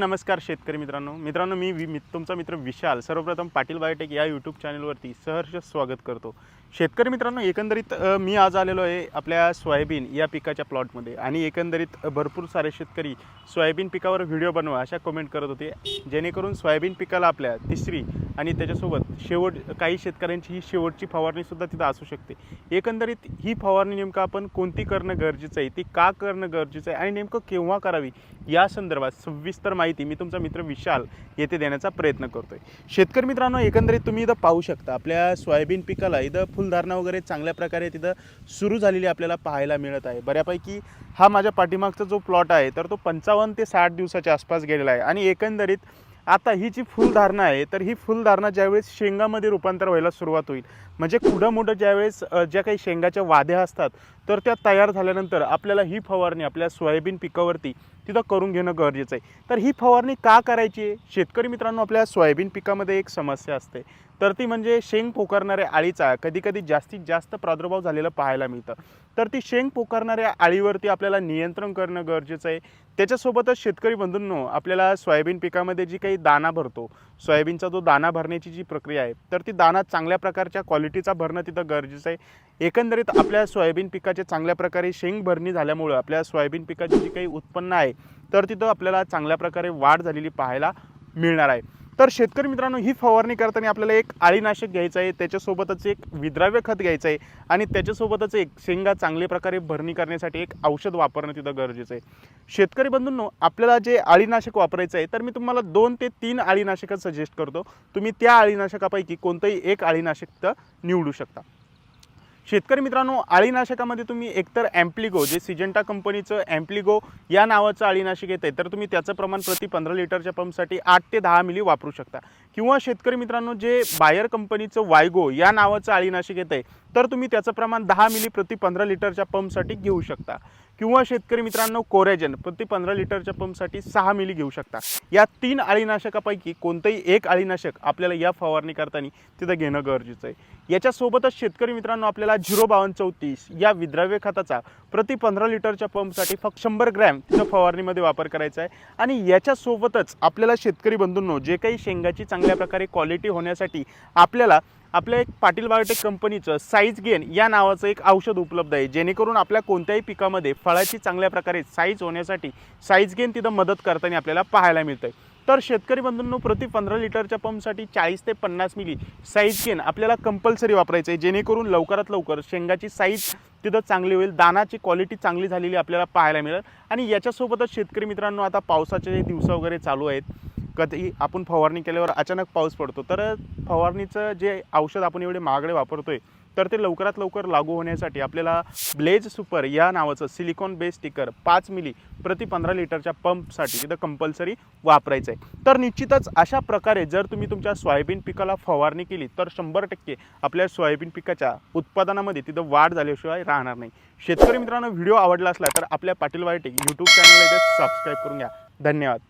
नमस्कार शेतकरी मित्रांनो. मित्रांनो मी वि मि- तुमचा मित्र विशाल सर्वप्रथम पाटील बायोटेक या यूट्यूब चॅनलवरती सहर्ष स्वागत करतो. शेतकरी मित्रांनो एकंदरीत मी आज आलेलो आहे आपल्या सोयाबीन या पिकाच्या प्लॉटमध्ये आणि एकंदरीत भरपूर सारे शेतकरी सोयाबीन पिकावर व्हिडिओ बनवा अशा कमेंट करत होते. जेणेकरून सोयाबीन पिकाला आपल्या तिसरी आणि त्याच्यासोबत शेवट काही शेतकऱ्यांची ही शेवटची फवारणीसुद्धा तिथं असू शकते. एकंदरीत ही फवारणी नेमकं आपण कोणती करणं गरजेचं आहे ती का करणं गरजेचं आहे आणि नेमकं केव्हा करावी या संदर्भात सविस्तर माहिती मी तुमचा मित्र विशाल येथे देण्याचा प्रयत्न करतो आहे शेतकरी मित्रांनो एकंदरीत तुम्ही इथं पाहू शकता आपल्या सोयाबीन पिकाला इथं फुल फुलधारणा वगैरे चांगल्या प्रकारे तिथं सुरू झालेली आपल्याला पाहायला मिळत आहे. बऱ्यापैकी हा माझ्या पाठीमागचा जो प्लॉट आहे तर तो पंचावन्न ते साठ दिवसाच्या आसपास गेलेला आहे. आणि एकंदरीत आता ही जी फुलधारणा आहे तर ही फुलधारणा ज्यावेळेस शेंगामध्ये रूपांतर व्हायला सुरुवात होईल म्हणजे कुठं मोठं ज्यावेळेस ज्या काही शेंगाच्या वाद्या असतात तर त्या तयार झाल्यानंतर आपल्याला ही फवारणी आपल्या सोयाबीन पिकावरती तिथं करून घेणं गरजेचं आहे. तर ही फवारणी का करायची आहे? शेतकरी मित्रांनो आपल्या सोयाबीन पिकामध्ये एक समस्या असते. तर ती म्हणजे शेंग पोकारणाऱ्या आळीचा कधीकधी जास्तीत जास्त प्रादुर्भाव झालेला पाहायला मिळतं. तर ती शेंग पोकारणाऱ्या आळीवरती आपल्याला नियंत्रण करणं गरजेचं आहे. त्याच्यासोबतच शेतकरी बंधूंनो आपल्याला सोयाबीन पिकामध्ये जी काही दाना भरतो सोयाबीनचा जो दाना भरण्याची जी प्रक्रिया आहे तर ती दाना चांगल्या प्रकारच्या क्वालिटीचा भरणं तिथं गरजेचं आहे. एकंदरीत आपल्या सोयाबीन पिकाचे चांगल्या प्रकारे शेंग भरणी झाल्यामुळं आपल्या सोयाबीन पिकाची जी काही उत्पन्न आहे तर तिथं आपल्याला चांगल्या प्रकारे वाढ झालेली पाहायला मिळणार आहे. तर शेतकरी मित्रांनो ही फवारणी करताना आपल्याला एक आळीनाशक घ्यायचं आहे त्याच्यासोबतच एक विद्राव्य खत घ्यायचं आहे आणि त्याच्यासोबतच एक शेंगा चांगल्या प्रकारे भरणी करण्यासाठी एक औषध वापरणं तिथं गरजेचं आहे. शेतकरी बंधूंनो आपल्याला जे आळीनाशक वापरायचं आहे तर मी तुम्हाला दोन ते तीन आळीनाशकं सजेस्ट करतो. तुम्ही त्या आळीनाशकापैकी कोणतंही एक आळीनाशक तर निवडू शकता. शेतकरी मित्रांनो अळीनाशकामध्ये तुम्ही एकतर ॲम्प्लिगो जे सिजेंटा कंपनीचं ॲम्प्लिगो या नावाचं अळीनाशक येतं आहे तर तुम्ही त्याचं प्रमाण प्रति पंधरा लिटरच्या पंपसाठी आठ ते दहा मिली वापरू शकता. किंवा शेतकरी मित्रांनो जे बायर कंपनीचं वायगो या नावाचं अळीनाशक येतं आहे तर तुम्ही त्याचं प्रमाण दहा मिली प्रति पंधरा लिटरच्या पंपसाठी घेऊ शकता. किंवा शेतकरी मित्रांनो कोरेजन प्रति पंधरा लिटरच्या पंपसाठी सहा मिली घेऊ शकता. या तीन अळीनाशकापैकी कोणतंही एक अळीनाशक आपल्याला या फवारणी करताना तिथं घेणं गरजेचं आहे. याच्यासोबतच शेतकरी मित्रांनो आपल्याला झिरो बावन्न चौतीस या विद्राव्य खताचा प्रति पंधरा लिटरच्या पंपसाठी फक्त शंभर ग्रॅम तिथं फवारणीमध्ये वापर करायचा आहे. आणि याच्यासोबतच आपल्याला शेतकरी बंधूंनो जे काही शेंगाची चांगली चांगल्या प्रकारे क्वालिटी होण्यासाठी आपल्याला आपल्या एक पाटील बायोटेक कंपनीचं साईज गेन या नावाचं एक औषध उपलब्ध आहे. जेणेकरून आपल्या कोणत्याही पिकामध्ये फळाची चांगल्या प्रकारे साईज होण्यासाठी साईज गेन तिथं मदत करताना आपल्याला पाहायला मिळतं तर शेतकरी बंधूंनो प्रति पंधरा लिटरच्या पंपसाठी चाळीस ते पन्नास मिली साईज गेन आपल्याला कंपल्सरी वापरायचं आहे. जेणेकरून लवकरात लवकर शेंगाची साईज तिथं चांगली होईल दानाची क्वालिटी चांगली झालेली आपल्याला पाहायला मिळेल. आणि याच्यासोबतच शेतकरी मित्रांनो आता पावसाचे दिवस वगैरे चालू आहेत कधी आपण फवारणी केल्यावर अचानक पाऊस पडतो. तर फवारणीचं जे औषध आपण एवढे महागडे वापरतो आहे तर ते लवकरात लवकर लागू होण्यासाठी आपल्याला ब्लेज सुपर या नावाचं सिलिकॉन बेस स्टिकर पाच मिली प्रति पंधरा लिटरच्या पंपसाठी तिथं कंपल्सरी वापरायचं आहे तर निश्चितच अशा प्रकारे जर तुम्ही तुमच्या सोयाबीन पिकाला फवारणी केली तर शंभर टक्के आपल्या सोयाबीन पिकाच्या उत्पादनामध्ये तिथं वाढ झाल्याशिवाय राहणार नाही. शेतकरी मित्रांनो व्हिडिओ आवडला असला तर आपल्या पाटील वायटेक यूट्यूब चॅनल इथे सबस्क्राईब करून घ्या. धन्यवाद.